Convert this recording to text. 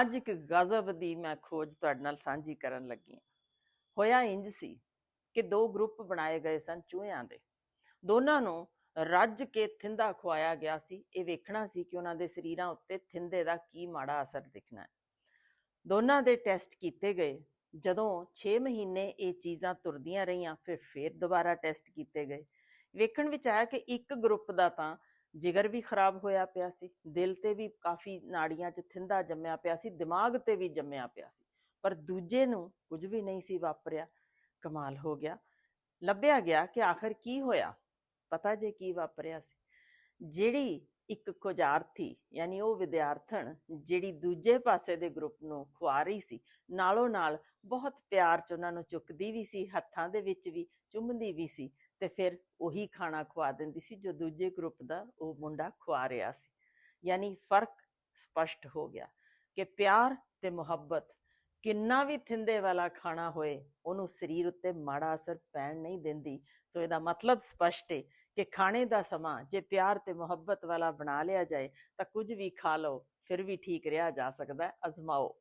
ਅੱਜ ਇੱਕ ਗਜ਼ਬ ਦੀ ਮੈਂ ਖੋਜ ਤੁਹਾਡੇ ਨਾਲ ਸਾਂਝੀ ਕਰਨ ਲੱਗੀ ਹਾਂ। ਹੋਇਆ ਇੰਜ ਸੀ ਕਿ ਦੋ ਗਰੁੱਪ ਬਣਾਏ ਗਏ ਸਨ ਚੂਹਿਆਂ ਦੇ। ਦੋਨਾਂ ਨੂੰ ਰੱਜ ਕੇ ਥਿੰਦਾ ਖਵਾਇਆ ਗਿਆ ਸੀ। ਇਹ ਵੇਖਣਾ ਸੀ ਕਿ ਉਹਨਾਂ ਦੇ ਸਰੀਰਾਂ ਉੱਤੇ ਥਿੰਦੇ ਦਾ ਕੀ ਮਾੜਾ ਅਸਰ ਦਿਖਣਾ ਹੈ। ਦੋਨਾਂ ਦੇ ਟੈਸਟ ਕੀਤੇ ਗਏ। ਜਦੋਂ 6 ਮਹੀਨੇ ਇਹ ਚੀਜ਼ਾਂ ਤੁਰਦੀਆਂ ਰਹੀਆਂ, ਫਿਰ ਫੇਰ ਦੁਬਾਰਾ ਟੈਸਟ ਕੀਤੇ ਗਏ। ਵੇਖਣ ਵਿੱਚ ਆਇਆ ਕਿ ਇੱਕ ਗਰੁੱਪ ਦਾ ਤਾਂ ਜਿਗਰ ਵੀ ਖਰਾਬ ਹੋਇਆ ਪਿਆ ਸੀ, ਦਿਲ ਤੇ ਵੀ ਕਾਫੀ ਨਾੜੀਆਂ 'ਚ ਥਿੰਦਾ ਜੰਮਿਆ ਪਿਆ ਸੀ, ਦਿਮਾਗ ਤੇ ਵੀ ਜੰਮਿਆ ਪਿਆ ਸੀ, ਪਰ ਦੂਜੇ ਨੂੰ ਕੁਝ ਵੀ ਨਹੀਂ ਸੀ ਵਾਪਰਿਆ, ਕਮਾਲ ਹੋ ਗਿਆ। ਲੱਭਿਆ ਗਿਆ ਕਿ ਆਖਰ ਕੀ ਹੋਇਆ? ਪਤਾ ਜੇ ਕੀ ਵਾਪਰਿਆ ਸੀ। ਜਿਹੜੀ ਇੱਕ ਖੋਜਾਰਥੀ ਯਾਨੀ ਉਹ ਵਿਦਿਆਰਥਣ, ਜਿਹੜੀ ਦੂਜੇ ਪਾਸੇ ਦੇ ਗਰੁੱਪ ਨੂੰ ਖੁਆ ਰਹੀ ਸੀ, ਨਾਲੋਂ ਨਾਲ ਬਹੁਤ ਪਿਆਰ ਚ ਉਹਨਾਂ ਨੂੰ ਚੁੱਕਦੀ ਵੀ ਸੀ, ਹੱਥਾਂ ਦੇ ਵਿੱਚ ਵੀ ਚੁੰਮਦੀ ਵੀ ਸੀ ਤੇ ਫਿਰ ਉਹੀ ਖਾਣਾ ਖਵਾ ਦਿੰਦੀ ਸੀ ਜੋ ਦੂਜੇ ਗਰੁੱਪ ਦਾ ਉਹ ਮੁੰਡਾ ਖਵਾ ਰਿਹਾ ਸੀ। ਯਾਨੀ ਫ਼ਰਕ ਸਪਸ਼ਟ ਹੋ ਗਿਆ ਕਿ ਪਿਆਰ ਤੇ ਮੁਹੱਬਤ ਕਿੰਨਾ ਵੀ ਥਿੰਦੇ ਵਾਲਾ ਖਾਣਾ ਹੋਏ, ਉਹਨੂੰ ਸਰੀਰ ਉੱਤੇ ਮਾੜਾ ਅਸਰ ਪੈਣ ਨਹੀਂ ਦਿੰਦੀ। ਸੋ ਇਹਦਾ ਮਤਲਬ ਸਪਸ਼ਟ ਹੈ ਕਿ ਖਾਣੇ ਦਾ ਸਮਾਂ ਜੇ ਪਿਆਰ ਤੇ ਮੁਹੱਬਤ ਵਾਲਾ ਬਣਾ ਲਿਆ ਜਾਏ ਤਾਂ ਕੁਝ ਵੀ ਖਾ ਲਓ, ਫਿਰ ਵੀ ਠੀਕ ਰਿਹਾ ਜਾ ਸਕਦਾ, ਅਜ਼ਮਾਓ।